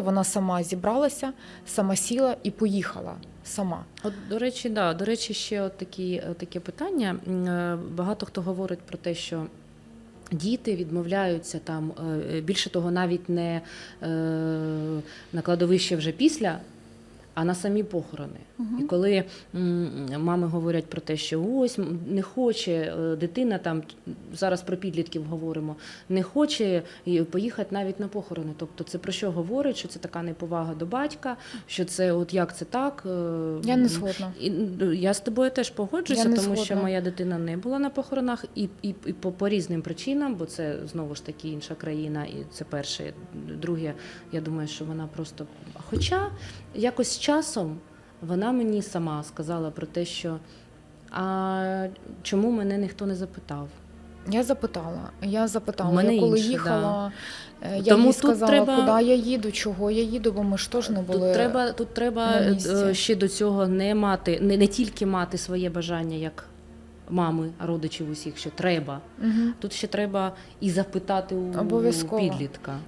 Вона сама зібралася, сама сіла і поїхала сама. От, до речі, да, до речі, ще от такі, е, таке питання. Е, Багато хто говорить про те, що діти відмовляються там, е, більше того, навіть не на кладовище вже після. А на самі похорони. І коли мами говорять про те, що ось не хоче е, дитина, там зараз про підлітків говоримо, не хоче поїхати навіть на похорони. Тобто, це про що говорить? Що це така неповага до батька, що це от як це так? е, Я не згодна. і я з тобою теж погоджуюся, Я не тому що моя дитина не була на похоронах, і, і, і по, по різним причинам, бо це знову ж таки інша країна, і це перше. Друге, я думаю, що вона просто. Хоча якось часом вона мені сама сказала про те, що а чому мене ніхто не запитав? Я запитала. Я запитала, мене я коли інше, їхала, е, я Тому їй сказала, треба- куди я їду, чого я їду, бо ми ж теж не були. Тут треба, тут треба на місці. е, ще до цього не мати, не, не тільки мати своє бажання як мами, родичів усіх, що треба. Мгм. Тут ще треба і запитати у підлітка.